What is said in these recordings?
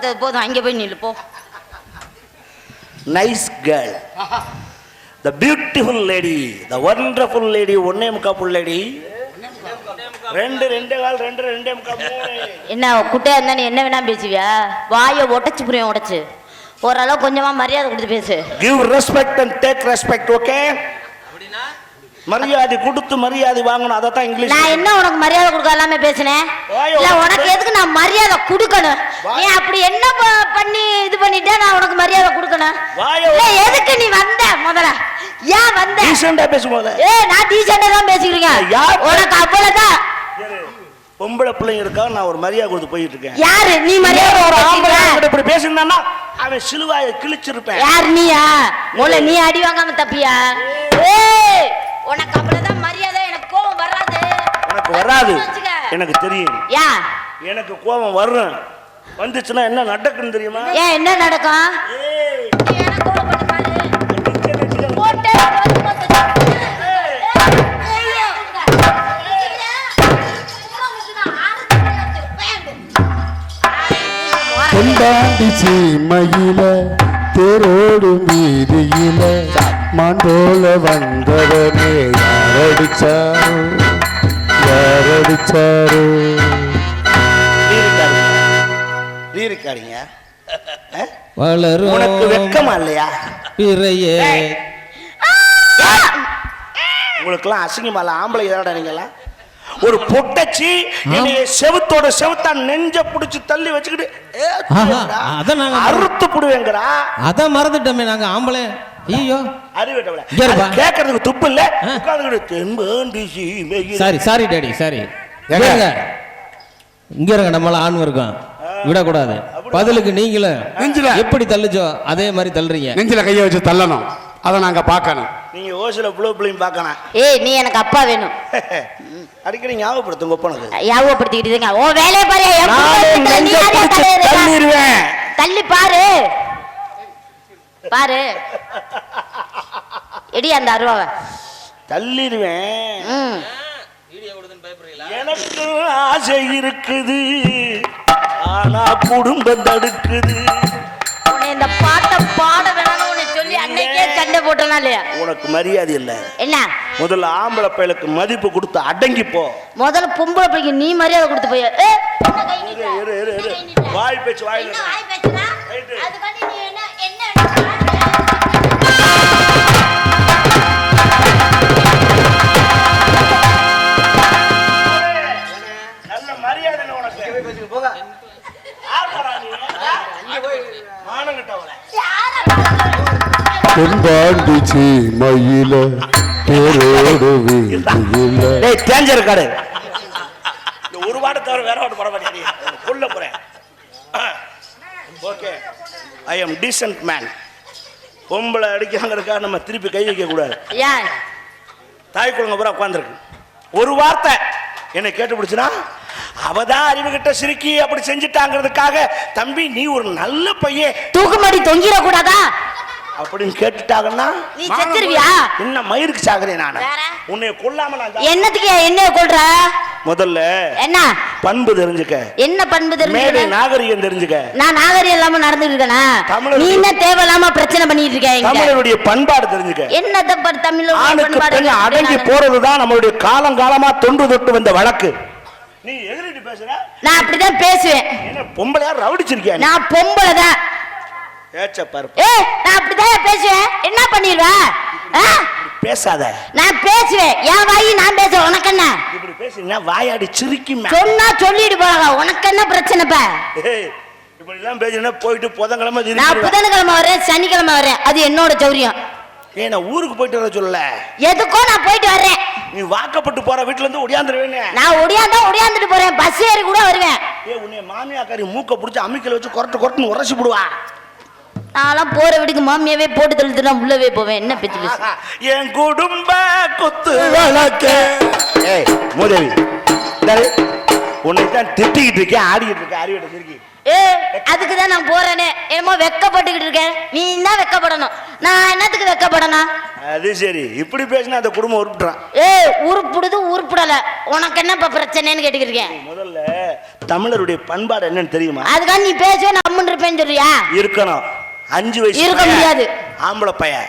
பார்த்தது போதும் அங்கே போய் நில்லு போ nice girl the beautiful lady the wonderful lady ஒன்னே முக்கா புல் லேடி ரெண்டு ரெண்டே கால் ரெண்டு ரெண்டே என்ன குட்டையா இருந்தா நீ என்ன வேணா பேசுவியா? வாயை உடைச்சு புரியும் உடைச்சு. ஓரளவு கொஞ்சமா மரியாதை கொடுத்து பேசு. Give respect and take respect okay மரியாதை கொடுத்து மரியாதை வாங்கணும் அதை தான் இங்கிலீஷ் நான் என்ன உனக்கு மரியாதை கொடுக்க எல்லாமே பேசினேன்? இல்ல உனக்கு எதுக்கு நான் மரியாதை கொடுக்கணும்? நீ அப்படி என்ன பண்ணி இது பண்ணிட்டா நான் உனக்கு மரியாதை கொடுக்கணும்? இல்ல எதுக்கு நீ வந்த முதல்ல? ஏன் வந்த? டீசெண்டா பேசும்போது ஏ நான் டீசெண்டா தான் பேசிக்கிறீங்க? உனக்கு அவ்வளவுதான். பொம்பளை பிள்ளைங்க இருக்கா நான் ஒரு மரியாதை கொடுத்து போயிட்டு இருக்கேன். யாரு? நீ மரியாதை ஒரு ஆம்பளை இப்படி பேசியிருந்தான்னா அவன் சிலுவாயை கிழிச்சிருப்பேன். யார் நீயா? முதல்ல நீ அடி வாங்காம தப்பியா? ஏய். உனக்கு அவ்வளவுதான் மரியாதை எனக்கு கோவம் வராது. எனக்கு வராது. எனக்கு தெரியும். யா. எனக்கு கோபம் வரும். வந்துச்சுன்னா என்ன நடக்குன்னு தெரியுமா? ஏன் என்ன நடக்கும். கொண்டாண்டி சீமையில தேரோடும் வீதியில மாண்டோல வந்தவனே யாரடிச்சாரோ? யாரடிச்சாரோ. அஹ்? வளரும் உனக்கு வெக்கமா இல்லையா? பிறையே. உங்களுக்கெல்லாம் அசிங்கமா இல்ல? ஆம்பளை எதாடா நீங்கெல்லாம்? ஒரு பொட்டச்சி என்னைய செவுத்தோட செவுத்தா நெஞ்ச புடிச்சு தள்ளி வச்சுக்கிட்டு அத அறுத்து புடுவேங்கடா அதான் மறந்துட்டோமே நாங்க ஆம்பளை. ஐயோ. அறிவிட்டவள. கேட்கறதுக்கு துப்பு இல்ல தென்பாண்டி சீமையில். Sorry sorry daddy sorry. ஏங்க? இங்க இருங்க. நம்மள ஆண் இருக்கோம் விடக்கூடாது. பதிலுக்கு நீங்களும் நெஞ்சில. எப்படி தள்ளுச்சோ அதே மாதிரி தள்ளுறீங்க. நெஞ்சில கைய வச்சு தள்ளணும். அதை நாங்க பார்க்கணும். நீங்க ஓசில புள்ள புள்ளையும் பார்க்கணும். ஏய் நீ எனக்கு அப்பா வேணும். அடிக்கடி ஞாபகப்படுத்துங்க ஒப்பனுக்கு யாவப்படுத்திக்கிட்டு இருங்க ஓ வேலையை பாரு? தள்ளிடுவேன் தள்ளி பாரு. பாரு. எடி அந்த அருவாவை. தள்ளிடுவேன். எனக்கு ஆசை இருக்குது. ஆனா குடும்பம் தடுக்குது. இந்த பாட்டை பாட வேணாம்னு சொல்லி அன்னைக்கே சண்டை போட்டனா இல்லையா? உனக்கு மரியாதை இல்ல. என்ன? முதல்ல ஆம்பளை பயலுக்கு மதிப்பு கொடுத்து அடங்கி போ. முதல்ல பொம்பளை பிள்ளைக்கு நீ மரியாதை கொடுத்து போய் ஏ, என்ன கை இரு, கொண்டாண்டி சீமையில தேரோடு வீதியில. டேய் தேஞ்சர் காடு. இந்த ஒரு வாட்டை தவிர வேற வாட்டு போட மாட்டேங்க உள்ள போறேன் okay. I am decent man பொம்பளை அடிக்காங்கிறக்கா நம்ம திருப்பி கை வைக்க கூடாது. ஏன்? தாய் குழந்தை பூரா உட்காந்துருக்கு ஒரு வார்த்தை என்னை கேட்டு பிடிச்சுனா அவ தான் அறிவுகிட்ட சிரிக்கி அப்படி செஞ்சுட்டாங்கிறதுக்காக தம்பி நீ ஒரு நல்ல பையன். தூக்குமாடி தொங்கிட கூடாதா அப்படின்னு கேட்டுட்டாங்கன்னா நீ செத்துருவியா? என்ன மயிருக்கு சாகுறேன் நான்? உன்னை கொல்லாம நான் என்னத்துக்கு என்ன கொள்ற முதல்ல என்ன? பண்பு தெரிஞ்சுக்க. என்ன பண்பு மேடை தெரிஞ்சு நாகரிகம் தெரிஞ்சுக்க. நான் நாகரிகம் இல்லாம நடந்துட்டு இருக்கேனா? நீ என்ன தேவையில்லாம பிரச்சனை பண்ணிட்டு இருக்க தமிழருடைய பண்பாடு தெரிஞ்சுக்க. என்ன தப்பு தமிழ் ஆணுக்கு பெண் அடங்கி போறதுதான் நம்மளுடைய காலங்காலமா தொன்று தொட்டு வந்த வழக்கு. நீ எதிரிட்டு பேசுற? நான் அப்படிதான் பேசுவேன். என்ன பொம்பளையா ரவுடிச்சிருக்கியா நீ? நான் பொம்பளை தான் ஏச்ச பாரு. ஏ நான் அப்படிதான் பேசுவேன்? என்ன பண்ணிடுவ? ஆ? பேசாத. நான் பேசுவேன். என் வாயி நான் பேசுவேன். உனக்கு என்ன? இப்படி பேசுறீங்கன்னா வாயாடி சிரிக்குமே சொன்னா சொல்லிட்டு போறாங்க உனக்கு என்ன பிரச்சனைப்பா ஏய், இப்படி எல்லாம் பேசுனா போயிட்டு புதன்கிழமை நான் புதன்கிழமை வரேன் சனிக்கிழமை வரேன் அது என்னோட சௌரியம். ஏன் நான் ஊருக்கு போயிட்டு வர சொல்லல. எதுக்கோ நான் போயிட்டு வர்றேன். நீ வாக்கப்பட்டு போற வீட்டுல இருந்து நான் ஒடியாந்தா ஒடியாந்துட்டு போறேன். பஸ் ஏறி கூட வருவேன். ஏ உன்னை மாமியாக்காரி மூக்க பிடிச்சி அம்மிக்கல வச்சு கொரட்டு கொரட்டுன்னு உரசி விடுவா நான்லாம் போற வீட்டுக்கு மாமியாவே போட்டு தள்ளிட்டு நான் உள்ளவே போவேன். என்ன பேச்சு என் குடும்ப குத்து. ஏய் மூதேவி உன்னை தான் திட்டிக்கிட்டு இருக்கேன் ஆடிக்கிட்டு இருக்கேன் அறிவிட்ட சிரிக்கி ஏ அதுக்கு தான் நான் போறேனே. என்னமோ வெக்கப்பட்டுக்கிட்டு இருக்கேன். நீ தான் வெக்கப்படணும். நான் என்னத்துக்கு வெக்கப்படணும்? அது சரி. இப்படி பேசினா அந்த குடும்பம் உருப்பிட்றான். ஏ உருப்புடுது உருப்புடல. உனக்கு என்ன இப்ப பிரச்சனைன்னு கேட்டுக்கிட்டு இருக்கேன் முதல்ல தமிழருடைய பண்பாடு என்னன்னு தெரியுமா? அதுக்காக நீ பேசுவே நான் அம்மன் இருப்பேன்னு சொல்றியா? இருக்கணும். அஞ்சு வயசு இருக்க முடியாது. ஆம்பளை பையன்.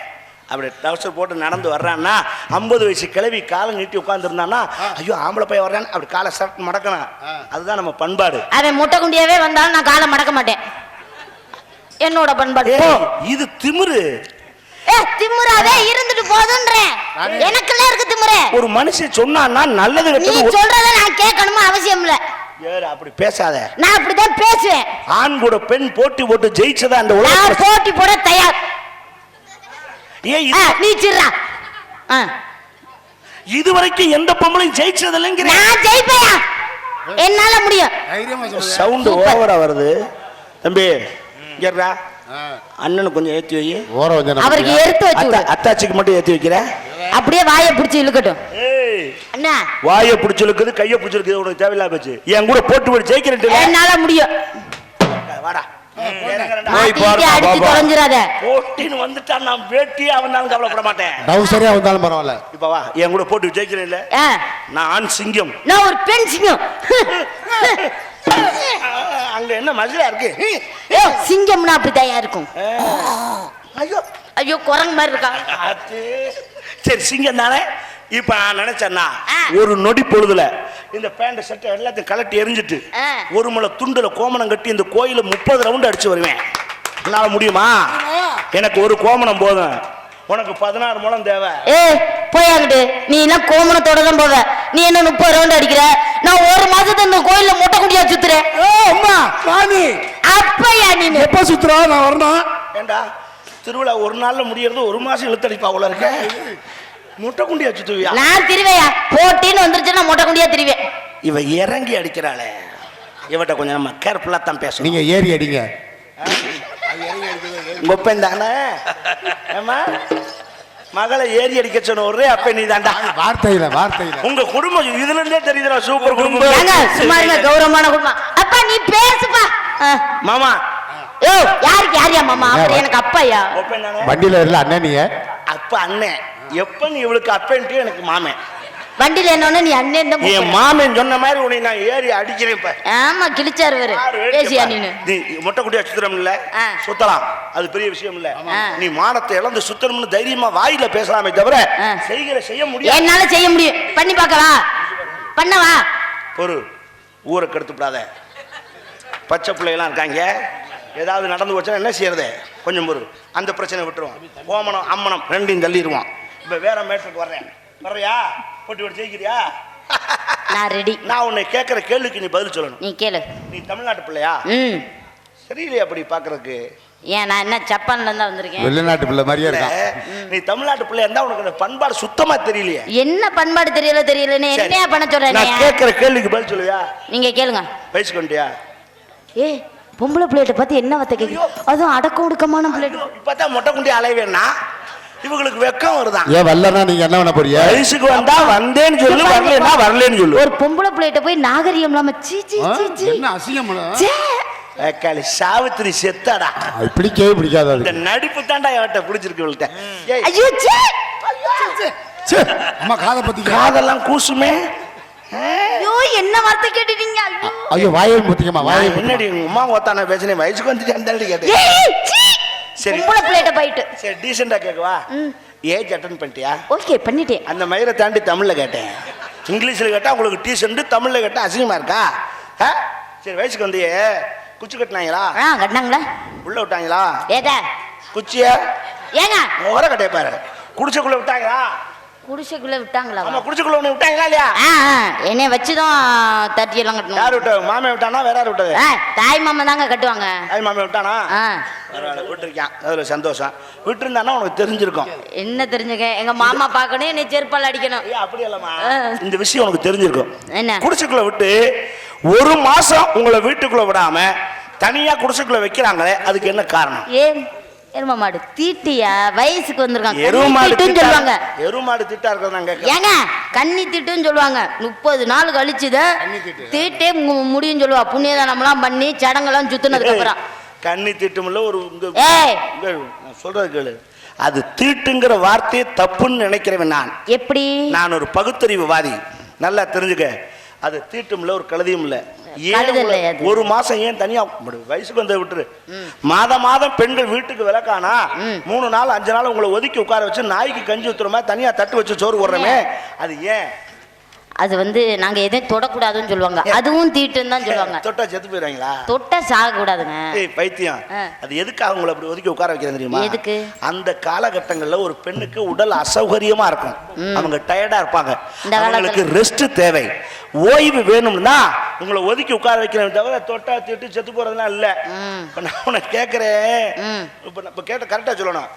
அப்படி டவுசர் போட்டு நடந்து வர்றான்னா ஐம்பது வயசு கிளவி காலை நீட்டி உட்காந்துருந்தான்னா ஐயோ ஆம்பளை பையன் வர்றான்னு அப்படி காலை சரட்டு மடக்கணும். அதுதான் நம்ம பண்பாடு. அவன் முட்டை குண்டியாவே வந்தாலும் நான் காலை மடக்க மாட்டேன். என்னோட பண்பாடு. இது திமிரு. ஏ திமுறாவே இருந்துட்டு போதுன்றேன். எனக்குள்ள இருக்கு திமுறை ஒரு மனுஷன் சொன்னான்னா நல்லது நீ சொல்றத நான் கேட்கணுமா அவசியம் இல்ல. ஏறு அப்படி பேசாத. நான் அப்படிதான் பேசுவேன். ஆண் கூட பெண் போட்டி போட்டு ஜெயிச்சதா அந்த நான் உலகத்துல போட்டி போட தயார். ஏன் ஆ, இது- நீ சிர்றா. ஆ. இது வரைக்கும் எந்த பொம்பளையும் ஜெயிச்சது இல்லைங்கிற நான் ஜெயிப்பேயா? என்னால முடியும். தைரியமா சொல்லுங்க சவுண்ட் சூப்பர். ஓவரா வருது. தம்பி இங்கடா அண்ணனுக்கு கொஞ்சம் ஏத்தி வை. ஓரம் கொஞ்சம் அவருக்கு எடுத்து வச்சு விடு. அத்தா- அத்தாச்சிக்கு மட்டும் ஏத்தி வைக்கிற அப்படியே வாயை பிடிச்சி இழுக்கட்டும். ஏய். வாயை பிடிச்சிருக்குது கையை பிடிச்சிருக்குது உனக்கு தேவையில்லாம போச்சு. என் கூட போட்டு போய் ஜெயிக்கிறேன் என்னால முடியும் வாடா. இறங்குறேன்டா. மாட்டிக்கிட்டு அடிச்சு தொலைஞ்சிடாத. போட்டின்னு வந்துட்டா நான் வேட்டி அவனாலும் கவலைப்பட மாட்டேன். டவுசரே வந்தாலும் பரவாயில்ல. இப்ப வா. என் கூட போட்டு ஜெயிக்கிறேன் இல்ல? ஆ, நான் சிங்கம். நான் ஒரு பெண் சிங்கம். அங்க என்ன மதுரா இருக்கு? ஏ சிங்கம்னா அப்படித்தான் இருக்கும்? ஐயோ ஐயோ குரங்கு மாதிரி இருக்கா? சரி சிங்கம் தானே? இப்ப நான் நினைச்சேன்னா. ஒரு நொடி பொழுதுல இந்த பேண்ட் சட்டை எல்லாத்தையும் கலட்டி எரிஞ்சிட்டு. ஒரு முளை துண்டுல கோமணம் கட்டி இந்த கோயில முப்பது ரவுண்ட் அடிச்சு வருவேன். என்னால முடியுமா? எனக்கு ஒரு கோமணம் போதும். உனக்கு பதினாறு முழம் தேவை. ஏ போயாங்கிட்டு நீ எல்லாம் கோமணத்தோட தான் போவ? நீ என்ன முப்பது ரவுண்ட் அடிக்கிற? நான் ஒரு மாசத்து இந்த கோயில்ல முட்டை குண்டியா சுத்துறேன். அம்மா சாமி அப்பயா நீ? எப்ப சுத்துறா? நான் வரணும். ஏண்டா திருவிழா ஒரு நாள்ல முடியறது ஒரு மாசம் இழுத்தடிப்பா உள்ள இருக்க. முட்டை குண்டியா சுத்துவியா நான் திருவேயா? போட்டின்னு வந்துருச்சுன்னா முட்டை குண்டியா திருவேன் இவ இறங்கி அடிக்கிறாளே. இவட்ட கொஞ்சம் நம்ம கேர்ஃபுல்லா தான் பேசணும். நீங்க ஏறி அடிங்க. அப்பன் தானே ஏம்மா? மகளை ஏறி அடிக்க சொன்ன ஒரே அப்ப நீ தாண்டா வார்த்தையில வார்த்தையில. உங்க குடும்பம் இதுல இருந்தே தெரியுதுடா சூப்பர் குடும்பம் சும்மா இருங்க கௌரவமான குடும்பம். அப்பா நீ பேசுப்பா. ஆ. மாமா. யோ யாருக்கு யாரியா மாமா? அப்புறம் எனக்கு அப்பாயா வண்டியில இல்ல அண்ணன் நீங்க? அப்ப அண்ணன். எப்ப நீ இவளுக்கு அப்பன்ட்டு எனக்கு மாமன் வண்டியில என்னன்னு நீ அண்ணன் தான் என். மாமன் சொன்ன மாதிரி உன்னை நான் ஏறி அடிக்கிறேன் இப்ப. ஆமா கிழிச்சாரு வேடிக்கை பேசியா. நீனு நீ முட்டை குட்டியா சுத்தரம்ல ஆ. சுத்தலாம். அது பெரிய விஷயம் இல்ல. நீ மானத்தை இழந்து சுத்தணும்னு தைரியமா வாயில பேசலாமே தவிர. செய்கிற செய்ய முடியாது. என்னால செய்ய முடியும். பண்ணி பார்க்கவா? பண்ணவா? பொறு ஊரை கெடுத்துப்படாத. பச்சை பிள்ளைகளாம் இருக்காங்க. ஏதாவது நடந்து போச்சுன்னா என்ன செய்யறது? கொஞ்சம் பொறு. அந்த பிரச்சனை விட்டுருவோம். ஓமனம் அம்மனம் ரெண்டையும் தள்ளிடுவோம். இப்போ வேற மேட்டருக்கு வர்றேன். வர்றியா? போட்டி போட்டு ஜெயிக்கிறியா? நான் ரெடி நான் உன்னை கேட்குற கேள்விக்கு நீ பதில் சொல்லணும். நீ கேளு. நீ தமிழ்நாட்டு பிள்ளையா? ம். சரியில்லையா அப்படி பார்க்கறதுக்கு ஏன் நான் என்ன ஜப்பான்ல இருந்தா வந்திருக்கேன்? வெளிநாட்டு பிள்ளை மாதிரியே இருக்கான். நீ தமிழ்நாட்டு பிள்ளையா இருந்தா உனக்கு அந்த பண்பாடு சுத்தமா தெரியலையே. என்ன பண்பாடு தெரியல தெரியலன்னு. என்னையா பண்ண சொல்ற நான்? கேட்குற கேள்விக்கு பதில் சொல்லுவியா? நீங்க கேளுங்க. வந்துட்டியா ஏ பொம்பளை பிள்ளைகிட்ட பார்த்து என்ன வத்த கேக்கு அதுவும் அடக்கம் ஒடுக்கமான பிள்ளைகிட்ட இப்பதான் மொட்டை குண்டி அலைவேன்னா? இவங்களுக்கு வெக்கம் வருதான் ஏன் வரலன்னா நீங்க என்ன பண்ண போறீங்க? வயசுக்கு வந்தா வந்தேன்னு சொல்லு வரலன்னா வரலன்னு சொல்லு. ஒரு பொம்பளை பிள்ளைகிட்ட போய் நாகரிகம் இல்லாம சீ சீ? சீ சீ. என்ன அசிங்கம். ஏக்காளி சாவித்திரி செத்தாடா. அது பிடிக்கவே பிடிக்காது இந்த நடிப்பு தாண்டா இவட்ட பிடிச்சிருக்கு இவள்கிட்ட. ஏய், ஐயோ. சே ச்சே, அம்மா காதை பத்தி காதெல்லாம் கூசுமே. ஐயோ என்ன வார்த்தை கேட்டுட்டீங்க? ஐயோ. வாயை முத்திக்கமா வாயை என்னடி அம்மா ஓத்தான பேசினேன் வயசுக்கு வந்துட்டு கேட்டேன். ஏய் சீ சரி. பொம்பளை பிள்ளைகிட்ட போயிட்டு. சரி டீசெண்டா கேட்கவா ஏஜ் அட்டன் பண்ணிட்டியா? ஓகே பண்ணிட்டேன். அந்த மயிரை தாண்டி தமிழ்ல கேட்டேன். இங்கிலீஷ்ல கேட்டா உங்களுக்கு டீசெண்ட் தமிழ்ல கேட்டா அசிங்கமா இருக்கா? ஆ? சரி வயசுக்கு வந்தியே. குச்சி கட்டினாங்களா? ஆ கட்டினாங்களா? உள்ள விட்டாங்களா? ஏதா? குச்சிய? ஏங்க? முகர கட்டைய பாரு. குடிசைக்குள்ள விட்டாங்களா? குடிசைக்குள்ள விட்டாங்களா? ஆமா குடிசைக்குள்ள உன்னை விட்டாங்களா இல்லையா? ஆ ஆ, என்னைய வச்சுதான் தட்டி எல்லாம் கட்டணும். யார் விட்டது? மாமே விட்டானா? வேற யார் விட்டது? தாய் மாமா தாங்க கட்டுவாங்க. தாய் மாமே விட்டானா? பரவாயில்ல விட்டுருக்கான் அதுல சந்தோஷம். விட்டுருந்தானா உனக்கு தெரிஞ்சிருக்கும். என்ன தெரிஞ்சுக்க? எங்க மாமா பார்க்கணும் என்னை செருப்பால் அடிக்கணும். அப்படி இல்லம்மா. இந்த விஷயம் உனக்கு தெரிஞ்சிருக்கும். என்ன? குடிசைக்குள்ள விட்டு ஒரு மாசம் உங்களை வீட்டுக்குள்ள விடாம தனியா குடிசைக்குள்ள வைக்கிறாங்களே அதுக்கு என்ன காரணம்? ஏன்? எரும மாடு தீட்டியா வயசுக்கு வந்திருக்காங்க எருமாடு கன்னி தீட்டுன்னு சொல்லுவாங்க. எருமாடு திட்டா கேட்கறேன். ஏங்க கன்னி தீட்டுன்னு சொல்லுவாங்க. முப்பது நாள் கழிச்சுத தீட்டே. மு- முடியும்னு சொல்லுவா. புண்ணியதானம்லாம் பண்ணி சடங்கெல்லாம் சுத்துனதுக்கு அப்புறம். கண்ணி திட்டமில்ல ஒரு நான் சொல்றது கேளு. அது தீட்டுங்கிற வார்த்தையே தப்புன்னு நினைக்கிறவன் நான். எப்படி? நான் ஒரு பகுத்தறிவுவாதி. நல்லா தெரிஞ்சுக்க. அது தீட்டும் இல்ல ஒரு கழுதியும் இல்ல. ஏன்? ஒரு மாசம் ஏன் தனியா வயசுக்கு வந்து விட்டுரு. மாதம் மாதம் பெண்கள் வீட்டுக்கு விளக்கானா? மூணு நாள் அஞ்சு நாள் உங்களை ஒதுக்கி உட்கார வச்சு நாய்க்கு கஞ்சி ஊத்துறோமே தனியா தட்டு வச்சு சோறு போடுறோமே. அது ஏன்? அது வந்து நாங்க எதையும் தொடக்கூடாதுன்னு சொல்லுவாங்க. அதுவும் தீட்டுன்னு தான் சொல்லுவாங்க. தொட்டா செத்து போயிடுவாங்களா? தொட்ட சாக கூடாதுங்க பைத்தியம். அது எதுக்காக உங்களை அப்படி ஒதுக்கி உட்கார வைக்கிறேன் தெரியுமா? எதுக்கு? அந்த காலகட்டங்கள்ல ஒரு பெண்ணுக்கு உடல் அசௌகரியமா இருக்கும். அவங்க டயர்டா இருப்பாங்க. அவங்களுக்கு ரெஸ்ட் தேவை. ஓய்வு வேணும்னா உங்களை ஒதுக்கி உட்கார வைக்கிறேன் தவிர தொட்டா திட்டு செத்து போறதுலாம் இல்ல. இப்ப நான் உனக்கு கேட்கிறேன். இப்ப இப்ப கேட்ட கரெக்டா சொல்லணும்?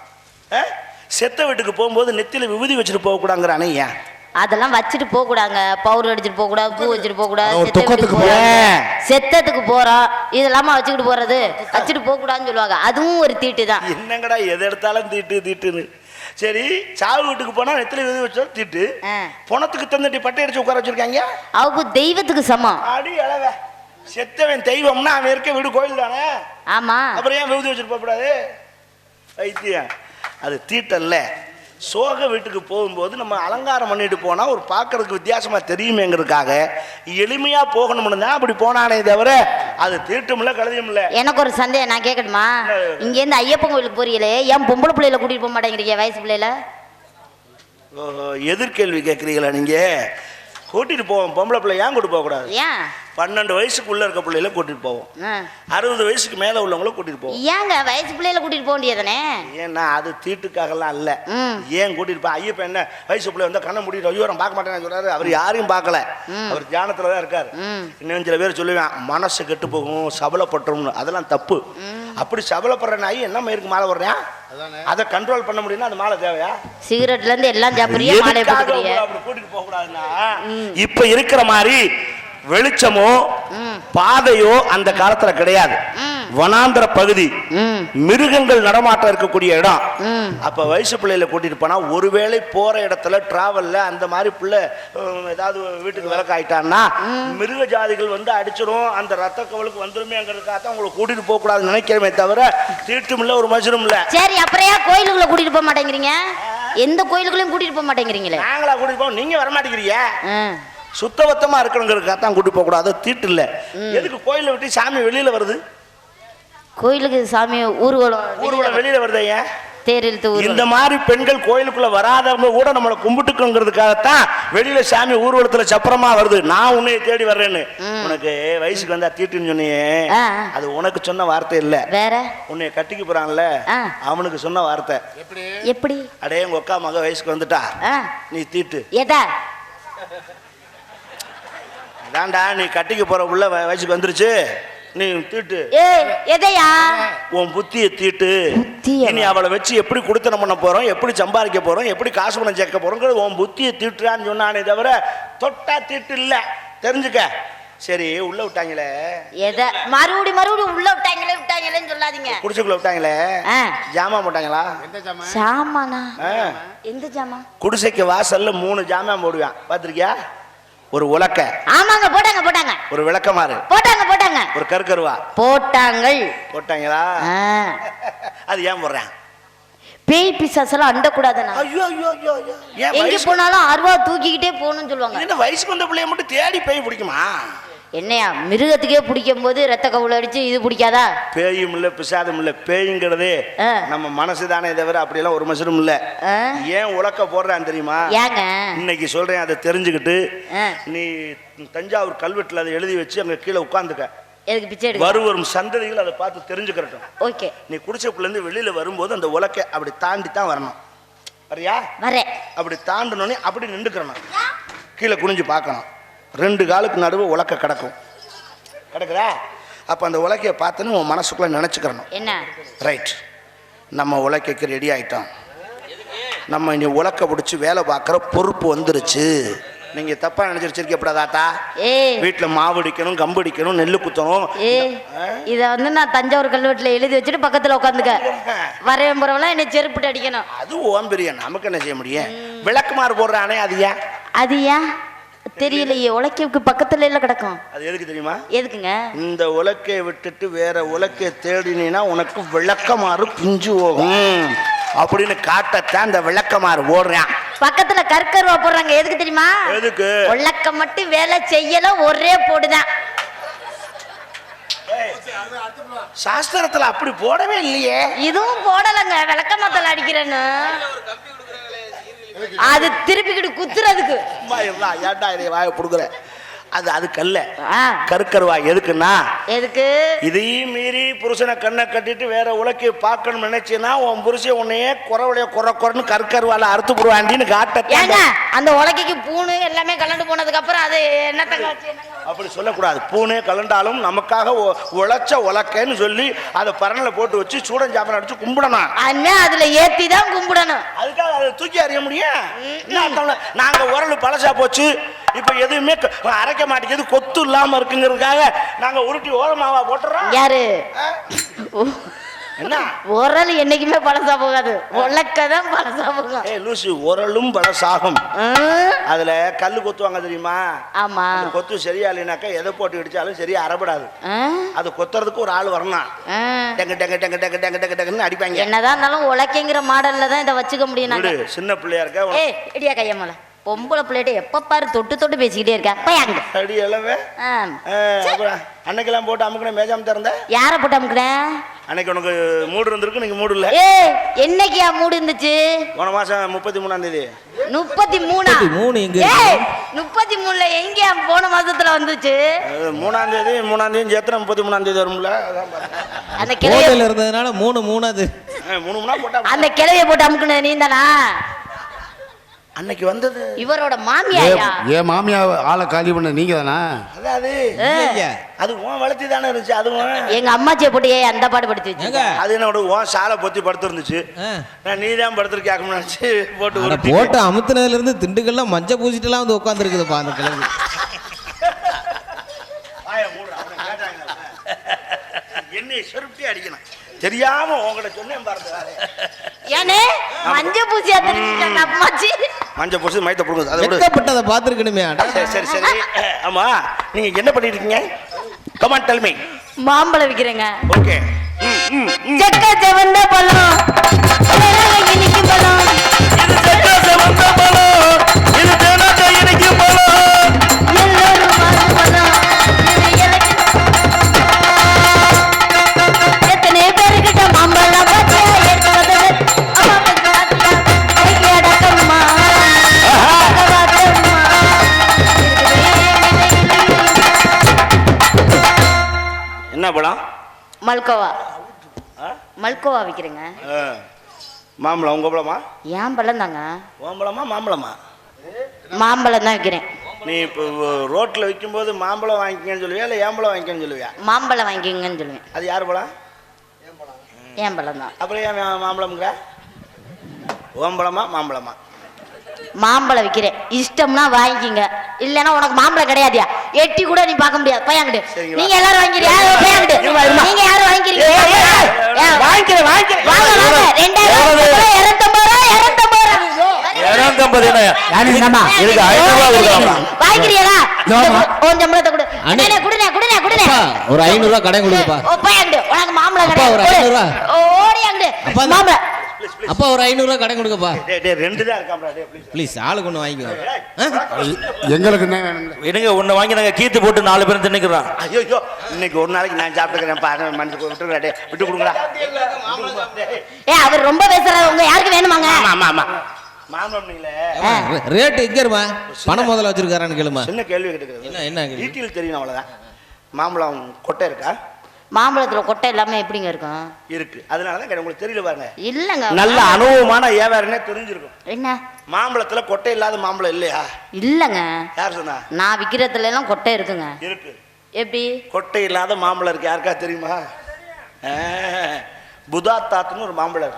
செத்த வீட்டுக்கு போகும்போது நெத்தியில விபூதி வச்சுட்டு போக கூடாங்கிறானே ஏன்? அதெல்லாம் வச்சுட்டு போக கூடாங்க பவுடர் அடிச்சிட்டு போக கூடாது பூ வச்சுட்டு போக கூடாது? செத்தத்துக்கு போறோம். இதெல்லாமா வச்சுக்கிட்டு போறது? வச்சுட்டு போக கூடாதுன்னு சொல்லுவாங்க. அதுவும் ஒரு தீட்டு தான். என்னங்கடா எது எடுத்தாலும் தீட்டு தீட்டுன்னு. சரி சாவு வீட்டுக்கு போனா நெத்தில விபூதி வச்சா தீட்டு. பணத்துக்கு தந்துட்டு பட்டை அடிச்சு உட்கார வச்சிருக்காங்க? அவங்க தெய்வத்துக்கு சமம். அடி அளவ. செத்தவன் தெய்வம்னா அவன் இருக்க வீடு கோயில் தானே? ஆமா. அப்புறம் ஏன் விபூதி வச்சுட்டு போகக்கூடாது? வைத்தியம். அது தீட்டல்ல. சோக வீட்டுக்கு போகும்போது நம்ம அலங்காரம் பண்ணிட்டு போனா ஒரு பார்க்கறதுக்கு வித்தியாசமா தெரியுமேங்கிறதுக்காக எளிமையா போகணும்னு தான் அப்படி போனானே தவிர அது தீட்டுமில்ல கழுதியுமில்ல எனக்கு ஒரு சந்தேகம் நான் கேட்கணுமா இங்க இருந்து ஐயப்பன் கோயிலுக்கு போறீங்களே ஏன் பொம்பளை பிள்ளையில கூட்டிட்டு போக மாட்டேங்கிறீங்க வயசு பிள்ளையில? ஓஹோ, எதிர்கேள்வி கேட்குறீங்களா நீங்க? கூட்டிட்டு போவோம். பொம்பளை பிள்ளை ஏன் கூட்டிட்டு போகக்கூடாது ஏன்? பன்னெண்டு வயசுக்குள்ள இருக்க பிள்ளைகளை கூட்டிட்டு போவோம். அறுபது வயசுக்கு மேல உள்ளவங்கள கூட்டிட்டு போவோம். ஏங்க வயசு பிள்ளையில கூட்டிட்டு போக வேண்டியதானே ஏன்னா அது தீட்டுக்காகலாம் இல்ல. ஏன் கூட்டிட்டு போ ஐயப்பன் என்ன வயசு பிள்ளை வந்து கண்ணை முடிட்டு ஐயோ நான் பார்க்க மாட்டேன்னு சொல்றாரு. அவர் யாரையும் பார்க்கல. அவர் தியானத்துல தான் இருக்காரு. இன்னும் சில பேர் சொல்லுவேன் மனசு கெட்டு போகும் சபலப்பட்டுரும்னு. அதெல்லாம் தப்பு. அப்படி சபலப்படுற நாய் என்ன மயிருக்கு மாலை வர்றேன் அதை கண்ட்ரோல் பண்ண முடியும்னா அது மாலை தேவையா? சிகரெட்ல இருந்து எல்லாம் மாலை அப்படி கூட்டிட்டு போக கூடாதுன்னா இப்ப இருக்கிற மாதிரி வெளிச்சமோ பாதையோ அந்த காலத்துல கிடையாது. வனாந்திர பகுதி மிருகங்கள் நடமாட்டம் இருக்கக்கூடிய இடம். அப்ப வயசு பிள்ளையில கூட்டிட்டு போனா ஒருவேளை போற இடத்துல டிராவல்ல அந்த மாதிரி பிள்ளை ஏதாவது வீட்டுக்கு விளக்கு ஆயிட்டான்னா மிருக ஜாதிகள் வந்து அடிச்சிடும் அந்த ரத்த கவலுக்கு வந்துருமேங்கிறதுக்காக உங்களை கூட்டிட்டு போக கூடாதுன்னு நினைக்கிறமே தவிர தீட்டும் இல்ல ஒரு மஜரும் இல்ல. சரி அப்புறம் கோயிலுக்குள்ள கூட்டிட்டு போக மாட்டேங்கிறீங்க? எந்த கோயிலுக்குள்ளயும் கூட்டிட்டு போக மாட்டேங்கிறீங்களே? நாங்களா கூட்டிட்டு போவோம் நீங்க வர மாட்டேங்கிறீங்க ஆ. சுத்தபத்தமா இருக்கணுங்கிறதுக்காக தான் கூட்டிட்டு போக கூடாது. தீட்டு இல்ல. எதுக்கு கோயிலை விட்டு சாமி வெளியில வருது? கோயிலுக்கு சாமி ஊர்வலம் ஊர்வலம் வெளியில வருது ஏன்? இந்த மாதிரி பெண்கள் கோயிலுக்குள்ள வராதவங்க கூட நம்மளை கும்பிட்டுக்குங்கிறதுக்காகத்தான் வெளியில சாமி ஊர்வலத்துல சப்பரமா வருது. நான் உன்னைய தேடி வர்றேன்னு. உனக்கு வயசுக்கு வந்தா தீட்டுன்னு சொன்னியே. அது உனக்கு சொன்ன வார்த்தை இல்ல. வேற? உன்னைய கட்டிக்க போறான்ல. அவனுக்கு சொன்ன வார்த்தை. எப்படி? அடே உங்க அக்கா மக வயசுக்கு வந்துட்டா. நீ தீட்டு. ஏதா தாண்டா நீ கட்டிக்க போற உள்ள வயசுக்கு வந்துருச்சு. நீ தீட்டு. ஏ எதையா? உன் புத்திய தீட்டு. இனி அவளை வச்சு எப்படி குடுத்தனம் பண்ண போறோம் எப்படி சம்பாதிக்க போறோம் எப்படி காசு பணம் சேர்க்க போறோங்கிறது உன் புத்திய தீட்டுறான்னு சொன்னானே தவிர தொட்டா தீட்டு இல்ல. தெரிஞ்சுக்க. சரி உள்ள விட்டாங்களே. எதை? மறுபடி மறுபடியும் உள்ள விட்டாங்களே விட்டாங்களேன்னு சொல்லாதீங்க. குடிசைக்குள்ள விட்டாங்களே? ஜாமான் போட்டாங்களா? சாமானா ஆ. எந்த ஜாமான் குடிசைக்கு வாசல்ல மூணு ஜாமான் போடுவான். பாத்திருக்கியா ஒரு உலக்க ஆமாங்க போட்டாங்க போட்டாங்க. ஒரு விளக்கமாறு போட்டாங்க போட்டாங்க. ஒரு கருக்கருவா. போட்டாங்கள். போட்டாங்களா. அது ஏன் போடுறேன்? பேய் பிசாசெல்லாம் அண்டக்கூடாதுண்ணா. ஐயோ ஐயோ ஐயோ எங்க வயசு போனாலும் அருவா தூக்கிக்கிட்டே போகணும்னு சொல்லுவாங்க. என்ன வயசுக்கு வந்த பிள்ளைய மட்டும் தேடி பேய் பிடிக்குமா? என்னையா மிருகத்துக்கே பிடிக்கும் போது ரத்த கவுள் அடிச்சு இது பிடிக்காதா? பேயும் இல்ல பிசாதும் இல்ல பேய்ங்கிறதே. நம்ம மனசு தானே தவிர அப்படியெல்லாம் ஒரு மசரும் இல்ல? ஏன் உலக்க போடுறான் தெரியுமா? ஏங்க? இன்னைக்கு சொல்றேன் அதை தெரிஞ்சுக்கிட்டு. நீ தஞ்சாவூர் கல்வெட்டுல அதை எழுதி வச்சு அங்க கீழே உட்காந்துக்க. எதுக்கு பிச்சை எடுக்க? வரும் வரும் சந்ததிகள் அதை பார்த்து தெரிஞ்சுக்கிறட்டும். ஓகே. நீ குடிச்சப்புல இருந்து வெளியில வரும்போது அந்த உலக்க அப்படி தாண்டி தான் வரணும். சரியா வரேன். அப்படி தாண்டனோடனே அப்படி நின்றுக்கிறணும். கீழே குனிஞ்சு பார்க்கணும். ரெண்டு காலுக்கு நடுவு உலக்க கிடக்கும். கிடக்குதா? அப்போ அந்த உலக்கையை பார்த்தோன்னு உன் மனசுக்குள்ள நினச்சிக்கிறணும். என்ன? ரைட் நம்ம உலக்கைக்கு ரெடி ஆயிட்டோம். நம்ம இனி உலக்க பிடிச்சி வேலை பார்க்குற பொறுப்பு வந்துருச்சு. நீங்கள் தப்பாக நினச்சிருச்சிருக்கப்படாதாத்தா ஏய் வீட்டில் மாவு அடிக்கணும் கம்பு அடிக்கணும் நெல்லு குத்தணும். இத வந்து நான் தஞ்சாவூர் கல்வெட்டுல எழுதி வச்சுட்டு பக்கத்துல உட்காந்துக்க. வரையும் போறவெல்லாம் என்னை செருப்புட்டு அடிக்கணும். அது ஓம் பெரிய நமக்கு என்ன செய்ய முடியும்? விளக்குமாறு போடுறானே அது ஏன்? அது ஏன்? தெரியலையே உலக்கைக்கு பக்கத்துல எல்லாம் கிடக்கும். அது எதுக்கு தெரியுமா? எதுக்குங்க? இந்த உலக்கையை விட்டுட்டு வேற உலக்கையை தேடினீன்னா உனக்கு விளக்கமாறு பிஞ்சு போகும். அப்படின்னு காட்டத்தான் இந்த விளக்கமாறு ஓடுறான். பக்கத்துல கற்கருவா போடுறாங்க எதுக்கு தெரியுமா? எதுக்கு? உலக்க மட்டும் வேலை செய்யல ஒரே போடுதான். சாஸ்திரத்துல அப்படி போடவே இல்லையே. இதுவும் போடலைங்க விளக்கமாத்தல் அடிக்கிறேன்னு. அது திருப்பிக்கிட்டு குத்துறதுக்கு. ஏன்டா இதை வாய புடுங்குற அது அதுக்கல்ல. கருக்கருவாய் எதுக்குன்னா? எதுக்கு? இதையும் மீறி புருஷனை கண்ணை கட்டிட்டு வேற உலக்கி பார்க்கணும்னு நினைச்சீன்னா உன் புருஷன் உன்னையே குறவளைய குறை குறைன்னு கற்கருவால அறுத்து போடுவாண்டின்னு காட்ட அந்த உலக்கைக்கு பூணு எல்லாமே கலந்து போனதுக்கு அப்புறம் அது என்னத்த? அப்படி சொல்லக்கூடாது. பூனே கலண்டாலும் நமக்காக உழைச்ச உலக்கைன்னு சொல்லி அதை பரணில் போட்டு வச்சு சூடஞ்சாமன் அடிச்சு கும்பிடணும். அண்ணா அதுல ஏத்தி தான் கும்பிடணும். அதுக்காக அதை தூக்கி அறிய முடியும்? என்ன அர்த்தம்ல? நாங்க உரல் பழசா போச்சு. இப்ப எதுவுமே அரைக்க மாட்டேங்குது. கொத்து இல்லாம இருக்குங்கிறதுக்காக நாங்க உருட்டி ஓரமாவா போட்டுறோம். யாரு? என்ன? உரல் என்னைக்குமே பழசா போகாது. உலக்க தான் பழசா போகும். ஏ லூசு உரலும் பழசாகும். அதுல கல்லு கொத்துவாங்க தெரியுமா? ஆமா. கொத்து சரியா இல்லைனாக்கா எதை போட்டு இடிச்சாலும் சரியா அறப்படாது. அது கொத்துறதுக்கு ஒரு ஆள் வரணும். டெங்கு டெங்கு டெங்கு டெங்கு டெங்கு டெங்கு டெங்குன்னு அடிப்பாங்க. என்னதான் இருந்தாலும் உலக்கைங்கிற மாடல்ல தான் இதை வச்சுக்க முடியும் சின்ன பிள்ளையா இருக்க ஏய் இடியா கையம்மல பொம்பளை பிள்ளைகிட்ட எப்ப பாரு தொட்டு தொட்டு பேசிக்கிட்டே இருக்க போய் அங்க. அடி. அப்புறம் அன்னைக்கெல்லாம் போட்டு அமுக்கின மேஜாம திறந்த யாரை போட்டு அமுக்குறேன் அன்னைக்கு உனக்கு மூடு இருந்திருக்கு நீங்க மூடு இல்ல. ஏய் என்னைக்கியா மூடு இருந்துச்சு? போன மாசம் முப்பத்தி மூணாம் தேதி. முப்பத்தி மூணா? மூணு எங்க ஏய் முப்பத்தி மூணுல எங்கயா போன மாசத்துல வந்துச்சு? மூணாம் தேதி மூணாம் தேதி சேர்த்து முப்பத்தி மூணாம் தேதி வரும்ல. அதான் பார்த்தேன். அந்த கிளைய போதையில் இருந்ததுனால மூணு மூணாவது மூணு மணி போட்டா அந்த கிளைய போட்டு அமுக்குனது நீ தானா அன்னைக்கு வந்தது. இவரோட மாமியாயா ஏன் மாமியா ஆளை காலி பண்ண நீங்க தானா அதாவது இல்லைங்க. அது உன் வளர்த்தி தானே இருந்துச்சு அதுவும் எங்க அம்மாச்சியை போட்டு ஏன் அந்த பாடு படுத்து வச்சு ஏங்க. அது என்னோட உன் சாலை பொத்தி படுத்திருந்துச்சு. நான் நீ தான் படுத்திருக்கேன் நினைச்சு போட்டு. போட்டு அமுத்துனதுல இருந்து திண்டுக்கல்லாம் மஞ்சள் பூசிட்டுலாம் வந்து உட்காந்துருக்குதுப்பா அந்த கிழங்கு. என்னைய செருப்பி அடிக்கணும். தெரியாம உங்ககிட்ட சொன்னேன் பாருங்க. ஏனே மஞ்ச பூசி அம்மாச்சி. மஞ்சள் பூசி மயத்தை கொடுக்குது அதை விடு. வெட்கப்பட்டதை பார்த்துருக்கணுமே சரி சரி சரி. ஆமா நீங்க என்ன பண்ணிட்டு இருக்கீங்க கமான் டெல்மி மாம்பழம் விக்கிறேங்க. ஓகே செக்க செவந்த பழம். பழம். மல்கோவா. ஆ? மல்கோவா விற்கிறேங்க. மாம்பழம் உங்க பழமா? ஏன் பழம் தாங்க? மாம்பழமா மாம்பழமா? மாம்பழம் தான் விற்கிறேன் நீ இப்போ ரோட்டில் விற்கும்போது மாம்பழம் வாங்கிக்கன்னு சொல்லுவியா இல்லை ஏம்பழம் வாங்கிக்கன்னு சொல்லுவியா? மாம்பழம் வாங்கிக்கங்கன்னு சொல்லுவேன். அது யார் பழம்? ஏன் பழம் தான். அப்புறம் ஏன் மாம்பழம்ங்கிற? ஓம்பழமா மாம்பழமா? மாம்பழம் விற்கிறேன் இஷ்டம்னா வாங்கிக்கிங்க. இல்லைன்னா உனக்கு மாம்பழம் கிடையாதுயா? எட்டி கூட நீ பார்க்க முடியாது. பையன்கிட்ட? நீங்க எல்லாரும் வாங்கிக்கிறியா பையன்கிட்ட நீங்க யாரும் வாங்கிக்கிறீங்க? வாங்கிக்கிறேன் வாங்கிக்கிறேன். வாங்க வாங்க. ரெண்டாயிரம் இருநூத்தம்பது ரூபா இருநூத்தம்பது ரூபா இரநூத்தம்பது இதுக்கு ஐநூறு ரூபா கொடுக்கலாமா. உன் சம்பளத்தை கொடு. ஒரு ஐநூறுரூவா கடன் கொடுப்பா ஓ, போய் அங்கிட்டு. உனக்கு கிடையாது ஐநூறு. ஓடி அங்கிட்டு. மாம்பழம். அப்பா ஒரு ஐநூறுரூவா கடன் கொடுக்கப்பா டேய் டேய் ரெண்டு தான் இருக்காம்டா டேய் ப்ளீஸ் ப்ளீஸ் ஆளுக்கு ஒன்று வாங்கிக்கோ? எங்களுக்கு என்ன வேணும்? விடுங்க ஒண்ணு வாங்கி நாங்க கீத்து போட்டு நாலு பேரும் தின்னுக்கிறோம் ஐயோ இன்னைக்கு ஒரு நாளைக்கு நான் சாப்பிட்டுக்கிறேன் பாருங்க மனுஷன் விட்டுருடா டேய் விட்டு கொடுங்கடா. ஏ அவர் ரொம்ப பேசுறாரு உங்க யாருக்கு வேணுமாங்க? ஆமா ஆமா ஆமா. மாம்பழம் நீங்களே. ஏம்மா, ரே- ரேட்டு எங்க இருமா பணம் முதல்ல வச்சிருக்காரான்னு கேளுமா சின்ன கேள்வி கேட்டுக்கிறது என்ன என்ன? டீட்டெயில் தெரியும் அவ்வளோதான் மாம்பழம் கொட்டை இருக்கா? மாம்பழத்துல கொட்டை எல்லாமே எப்படிங்க இருக்கும்? இருக்கு. அதனால தான். உங்களுக்கு தெரியல பாருங்க. இல்லங்க நல்ல அனுபவமான வியாபாரனே தெரிஞ்சிருக்கும். என்ன? மாம்பழத்துல கொட்டை இல்லாத மாம்பழம் இல்லையா? இல்லங்க. யார் சொன்னா? நான் விக்கிறதுல எல்லாம் கொட்டை இருக்குங்க. இருக்கு. எப்படி? கொட்டை இல்லாத மாம்பழம் இருக்கு. யாருக்கா தெரியுமா? ஆ, புதாத்தாத்துன்னு ஒரு மாம்பழம்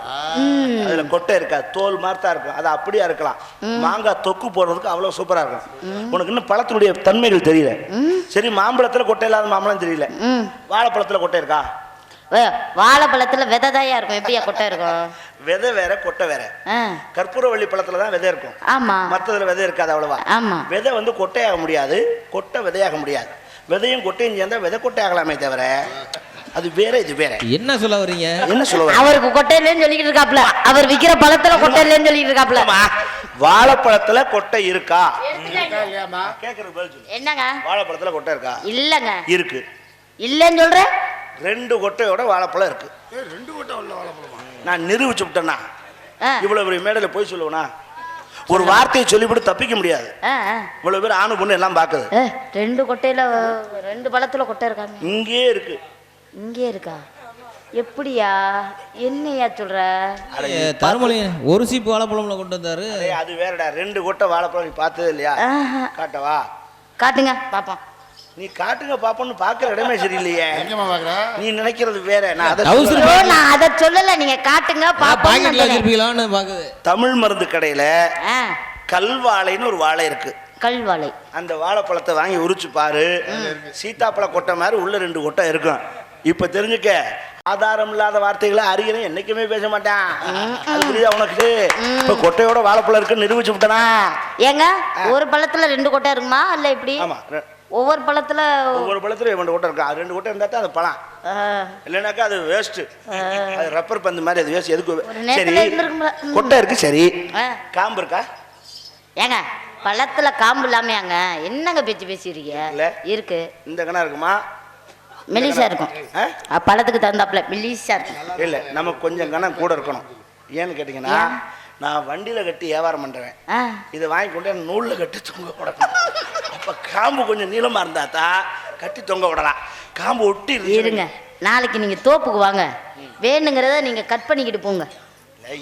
அதுல கொட்டை இருக்காது. தோல் மாதிரி தான் இருக்கும். அது அப்படியே இருக்கலாம். மாங்காய் தொக்கு போடுறதுக்கு அவ்வளவு சூப்பரா இருக்கும். உனக்கு இன்னும் பழத்தினுடைய தன்மைகள் தெரியல. சரி மாம்பழத்துல கொட்டை இல்லாத மாம்பழம் தெரியல. வாழைப்பழத்துல கொட்டை இருக்கா? வாழைப்பழத்துல விதை தாயா இருக்கும். எப்படியா கொட்டை இருக்கும்? விதை வேற கொட்டை வேற. கற்பூரவள்ளி பழத்துல தான் விதை இருக்கும். ஆமா. மற்றதுல விதை இருக்காது அவ்வளவா. ஆமா. விதை வந்து கொட்டையாக முடியாது. கொட்டை விதையாக முடியாது. விதையும் கொட்டையும் சேர்ந்தா விதை கொட்டை ஆகலாமே தவிர அது வேற இது வேற. என்ன சொல்ல வர்றீங்க? என்ன சொல்லுவாங்க அவருக்கு கொட்டை இல்லைன்னு சொல்லிக்கிட்டு இருக்காப்ல. அவர் விக்கிற பழத்துல கொட்டை இல்லைன்னு சொல்லிட்டு இருக்காப்ல வாழைப்பழத்துல கொட்டை இருக்கா? கேக்குறது சொல்லு. என்னங்க? வாழைப்பழத்துல கொட்டை இருக்கா? இல்லங்க. இருக்கு. இல்லைன்னு சொல்ற? ரெண்டு கொட்டையோட வாழைப்பழம் இருக்கு. ரெண்டு கொட்டை உள்ள வாழைப்பழமா? நான் நிரூபிச்சு விட்டேன்னா? ஆ, இவ்வளவு பெரிய மேடையில் போய் சொல்லுவேனா? ஒரு வார்த்தையை சொல்லிவிட்டு தப்பிக்க முடியாது. இவ்வளவு பேர் ஆணு பொண்ணு எல்லாம் பார்க்குது. ஏ, ரெண்டு கொட்டையில ரெண்டு பழத்துல கொட்டை இருக்காங்க இங்கேயே இருக்கு. இங்கே இருக்கா? எப்படியா? என்னையா சொல்ற? தருமலி ஒரு சீப்பு வாழைப்பழம்ல கொண்டு வந்தாரு. அது வேறடா. ரெண்டு கொட்டை வாழைப்பழம் நீ பார்த்தது இல்லையா? ஆஹா. காட்டவா? காட்டுங்க பாப்போம். நீ காட்டுங்க பாப்போன்னு பார்க்குற இடமே சரியில்லையே. நீ நினைக்கிறது வேற. நான் அதை நான் அதை சொல்லல. நீங்க காட்டுங்க பாப்போம் தமிழ் மருந்து கடையில ஆ. கல்வாழைன்னு ஒரு வாழை இருக்கு. கல்வாழை. அந்த வாழைப்பழத்தை வாங்கி உரிச்சு பாரு. சீத்தாப்பழ கொட்டை மாதிரி உள்ள ரெண்டு கொட்டை இருக்கும். இப்ப தெரிஞ்சுக்க. ஆதாரம் இல்லாத வார்த்தைகளை அறிகிறேன் என்னைக்குமே பேச மாட்டான். அது புரியுதா உனக்கு? இப்ப கொட்டையோட வாழைப்பழம் இருக்குன்னு நிரூபிச்சு விட்டனா? ஏங்க ஒரு பழத்துல ரெண்டு கொட்டை இருக்குமா? இல்ல இப்படி? ஆமா ஒவ்வொரு பழத்துல ஒவ்வொரு பழத்துல ரெண்டு கொட்டை இருக்கும் அது ரெண்டு கொட்டை இருந்தா அது பழம். இல்லைனாக்கா அது வேஸ்ட் அது ரப்பர் பந்து மாதிரி அது வேஸ்ட் எதுக்கு? சரி. கொட்டை இருக்கு சரி. காம்பு இருக்கா? ஏங்க பழத்துல காம்பு இல்லாமையாங்க? என்னங்க பேச்சு பேசிடுறீங்க. இருக்கு. இந்த கணா இருக்குமா? மெலிசா இருக்கும். பழத்துக்கு தகுந்தாப்புல மெலிசா இருக்கும். இல்ல நமக்கு கொஞ்சம் கணம் கூட இருக்கணும். ஏன்னு கேட்டீங்கன்னா நான் வண்டியில கட்டி வியாபாரம் பண்றேன் ஆ. இதை வாங்கி கொண்டு நூல்ல கட்டி தொங்க விடணும். அப்ப காம்பு கொஞ்சம் நீளமா இருந்தா தான் கட்டி தொங்க விடலாம். காம்பு ஒட்டி இருங்க. நாளைக்கு நீங்க தோப்புக்கு வாங்க. வேணுங்கிறத நீங்க கட் பண்ணிக்கிட்டு போங்க.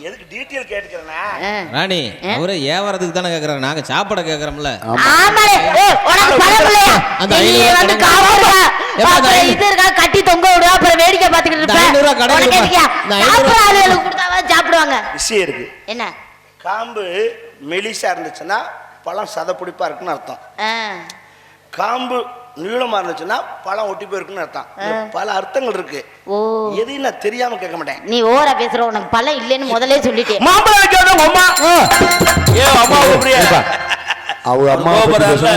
எதுக்கு டீட்டெயில் கேட்டுக்கிறேன்னா ஆ. ராணி அவரே வியாபாரத்துக்கு தானே கேக்குறாரு நாங்க சாப்பாட கேக்குறோம்ல உனக்கு? அந்த நீ வந்து இருக்கா? அப்புறம் இது கட்டி தொங்க விடு அப்புறம் வேடிக்கை ரூபா இருப்ப கடைக்கு உனக்கு போ. எதுக்குயா? இந்த ஐநூறு ரூபா- சாப்பிடுற ஆளுகளுக்கு கொடுத்தாதான் சாப்பிடுவாங்க விஷயம் இருக்கு என்ன காம்பு மெலிசா இருந்துச்சுன்னா பழம் சதப்பிடிப்பா இருக்குன்னு அர்த்தம். காம்பு நீளமா இருந்துச்சுன்னா பழம் ஒட்டி போயிருக்குன்னு அர்த்தம். பல அர்த்தங்கள் இருக்கு. ஓ. எதையும் நான் தெரியாம கேட்க மாட்டேன். நீ ஓரா பேசுற உனக்கு பழம் இல்லைன்னு முதல்ல சொல்லிட்டேன். ஏ அம்மா? அவங்க அம்மா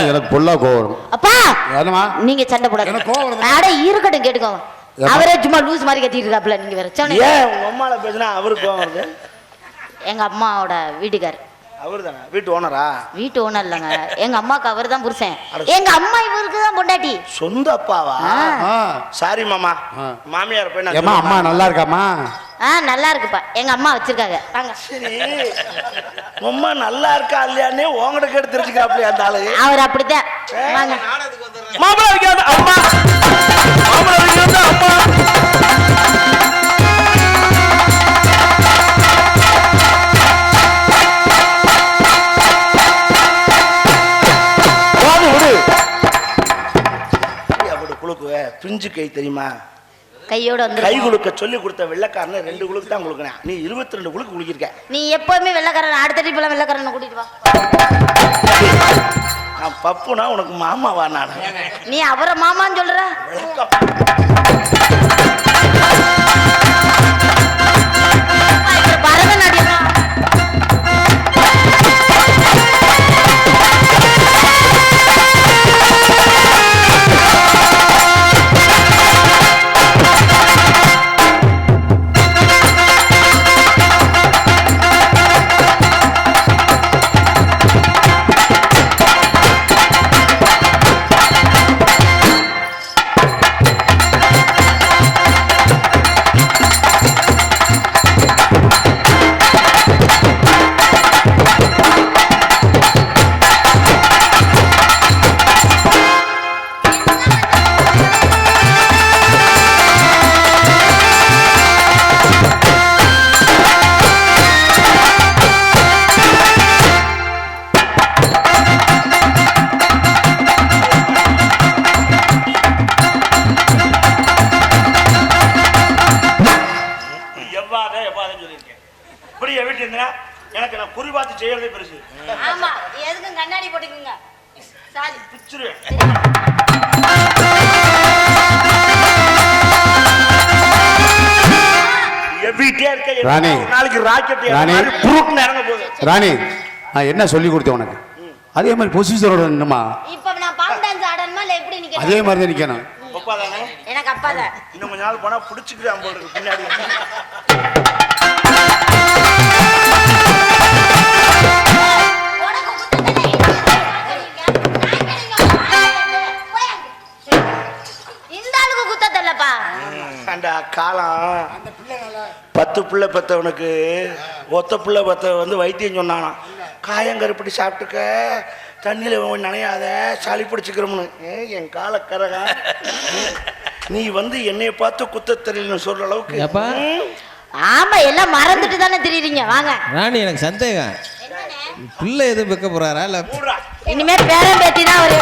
எனக்கு பொல்லா கோவம் அப்பா! என்னம்மா? நீங்க சண்டை போடாத. அட இருக்கட்டும் கேட்டுக்கோங்க? அவரே சும்மா லூஸ் மாதிரி கத்திட்டு இருக்காப்ல நீங்க வேற. ஏன் உங்க அம்மால பேசினா அவருக்கு கோவம் வருது? எங்க அம்மாவோட வீட்டுக்கார் அவர் தானே வீட்டு ஓனரா வீட்டு ஓனர் இல்லைங்க. எங்க அம்மாக்கு அவர் தான் புருஷன் எங்க அம்மா இவருக்கு தான் பொண்டாட்டி. சொந்த அப்பாவா? சாரி மாமா. மாமியார் போய் ஏம்மா அம்மா. நல்லா இருக்காம்மா? ஆ நல்லா இருக்குப்பா. எங்க அம்மா வச்சிருக்காங்க. வாங்க. சரி. அம்மா நல்லா இருக்கா இல்லையானே உங்ககிட்ட கேட்டு தெரிஞ்சுக்காப்லையா அந்த ஆளு. அவர் அப்படித்தான். வாங்க. வைக்காத அம்மா. அம்மா. பிஞ்சு கை தெரியுமா? கையோட கை வந்து குலுக்க சொல்லி கொடுத்த வெள்ளக்காரனை ரெண்டு குலுக்கு தான் குலுக்கினேன். நீ இருபத்தி ரெண்டு குலுக்கு குலுக்கிருக்க நீ எப்பவுமே வெள்ளக்காரன் அடுத்த ட்ரிப்ல வெள்ளக்காரனை கூட்டிட்டு வா. நான் பப்புனா உனக்கு மாமாவா நான்? நீ அவரை மாமான்னு சொல்ற? இப்படி என் வீட்டு இருந்தா எனக்கு நான் குறி பார்த்து செய்யறதே பெருசு. ஆமா எதுக்கும் கண்ணாடி போட்டுக்குங்க. சாரி. ராணி. நாளைக்கு ராக்கெட் ராணி. புருட்னு இறங்க போகுது. ராணி நான் என்ன சொல்லி கொடுத்தேன் உனக்கு? அதே மாதிரி பொசிஷனோட நின்னுமா இப்ப நான் பாம் டான்ஸ் ஆடணுமா இல்ல எப்படி நிக்கணும்? அதே மாதிரி தான் நிற்கணும் அப்பா தானே எனக்கு அப்பா தான் இன்னும் கொஞ்ச நாள் போனா பிடிச்சிக்கிறேன் போல இருக்கு பின்னாடி. பத்து பிள்ளை பெத்தவனுக்கு ஒத்த பிள்ளை பெத்த வந்து வைத்தியம் சொன்னானா. காயங்கருப்பட்டி சாப்பிட்டுக்க தண்ணியில் நனையாத சளி பிடிச்சிக்கிறோம்னு. என் காலக்கரகா. நீ வந்து என்னைய பார்த்து குத்த தெரியலன்னு சொல்ற அளவுக்கு. ஆமா எல்லாம் மறந்துட்டு தானே திரியுறீங்க. வாங்க. ராணி எனக்கு சந்தேகம். பிள்ளை எதுவும் வைக்க போறாரா? இல்ல மூடுறா. இனிமே பேரன் பேத்தி தான். ஒரு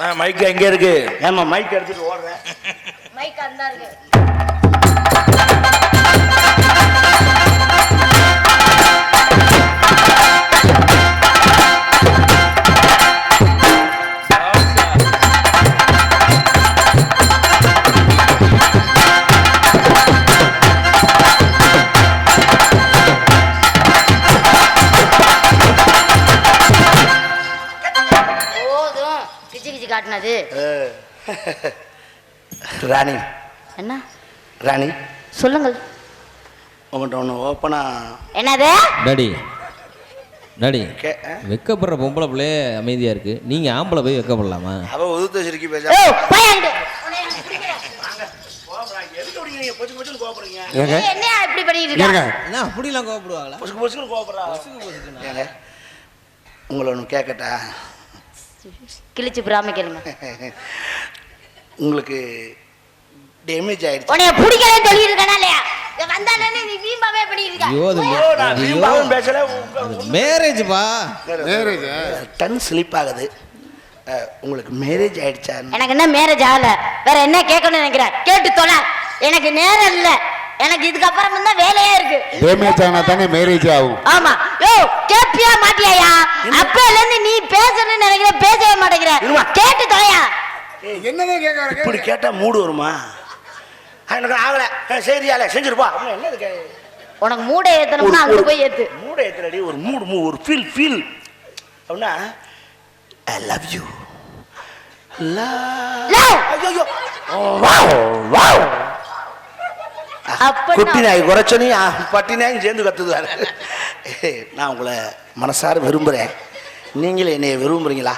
நான் மைக் எங்க இருக்கு? ஏம்மா மைக் எடுத்துட்டு ராணி. என்ன? ராணி. சொல்லுங்கள். உங்கள்கிட்ட ஒன்று ஓப்பனா என்னது? டாடி. டாடி கே ஆ? வெக்கப்படுற பொம்பளை பிள்ளையே அமைதியா இருக்கு. நீங்க ஆம்பளை போய் வெக்கப்படலாமா? அவ உதுத்த சிரிக்கி பேச ஓ பையன் எதுக்கு அப்படி நீங்க பொச்சு பொச்சுன்னு கோபப்படுறீங்க ஏங்க என்ன இப்படி பண்ணிட்டு என்ன அப்படிலாம் கோவப்படுவாங்களா பொசுக்கு பொசுக்குன்னு கோபப்படுறா ஏங்க உங்களை ஒன்று கேட்கட்டா கிழிச்சு கேளுங்க. உங்களுக்கு டேமேஜ் ஆயிடுச்சு. உன்னைய பிடிக்கவே சொல்லி இருக்கனா இல்லையா உங்களுக்கு மேரேஜ் ஆயிடுச்சா? எனக்கு என்ன மேரேஜ் ஆகல? வேற என்ன கேட்கணும்னு நினைக்கிறேன் கேட்டு தொலை. எனக்கு நேரம் இல்ல. எனக்கு இதுக்கப்புறம் தான் வேலையே இருக்கு. டேமேஜ் ஆனா தானே மேரேஜ் ஆகும். ஆமா. யோ கேப்பியா மாட்டியாயா? அப்பல இருந்து நீ பேசணும்னு நினைக்கிற பேசவே மாட்டேங்கிற. கேட்டு தொலையா? என்னதான் கேட்க இப்படி கேட்டா மூடு வருமா? எனக்கு ஆகல. சரியால செஞ்சிருப்பா அப்படின்னா என்ன இதுக்கு? உனக்கு மூடை ஏத்தணும்னா அங்க போய் ஏத்து. மூட ஏத்துறடி ஒரு மூடு மூ ஒரு ஃபீல் ஃபீல் அப்படின்னா ஐ லவ் யூ! Love. ஐயோ வாவ் அப்ப குட்டி நாய் குறைச்சனி பட்டி நாயும் சேர்ந்து கத்துதாரு நான் உங்களை மனசார விரும்புகிறேன் நீங்களும் என்னைய விரும்புறீங்களா?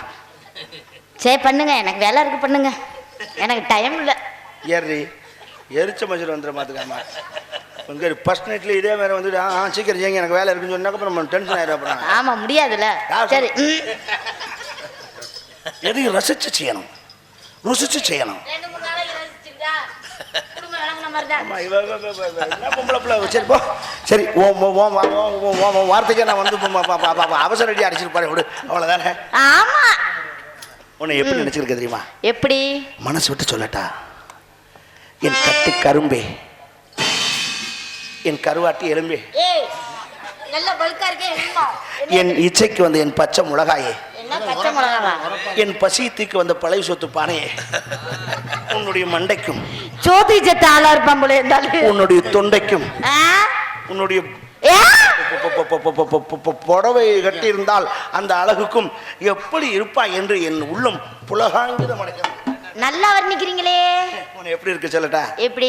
சரி பண்ணுங்க. எனக்கு வேலை இருக்கு பண்ணுங்க. எனக்கு டைம் இல்ல. ஏறி எரிச்ச மஞ்சள் வந்துட மாத்துக்காம உங்க ஃபர்ஸ்ட் நைட்ல இதே மாதிரி வந்துட்டு ஆ சீக்கிரம் செய்யுங்க எனக்கு வேலை இருக்குன்னு சொன்னாக்க அப்புறம் நம்ம டென்ஷன் ஆயிடும் அப்புறம். ஆமா முடியாதுல்ல. சரி. எதையும் ரசிச்சு செய்யணும். ருசிச்சு செய்யணும். மாதிரி தான். சரி போ. சரி ஓ ஓ ஓ ஓ ஓ ஓ ஓ வார்த்தைக்கே நான் வந்து அவசர அடி அடிச்சிருப்பாரு விடு. அவ்வளோதானே ஆமா. உன்னை எப்படி நினைச்சிருக்க தெரியுமா? எப்படி? மனசு விட்டு சொல்லட்டா. என் கட்டு கரும்பே. என் கருவாட்டி எலும்பே? என் இச்சைக்கு வந்த என் பச்சை மிளகாயே. என் பசியத்துக்கு வந்த பழைய சொத்து பானையே. உன்னுடைய மண்டைக்கும். ஜோதி ஜத்த ஆளா இருப்பான் போல இருந்தாலும் உன்னுடைய தொண்டைக்கும்? உன்னுடைய புடவை கட்டி இருந்தால் அந்த அழகுக்கும் எப்படி இருப்பாய் என்று என் உள்ளம் புலகாங்கிதம் அடைகிறது. நல்லா வர்ணிக்கிறீங்களே. எப்படி இருக்கு சொல்லட்டா? எப்படி?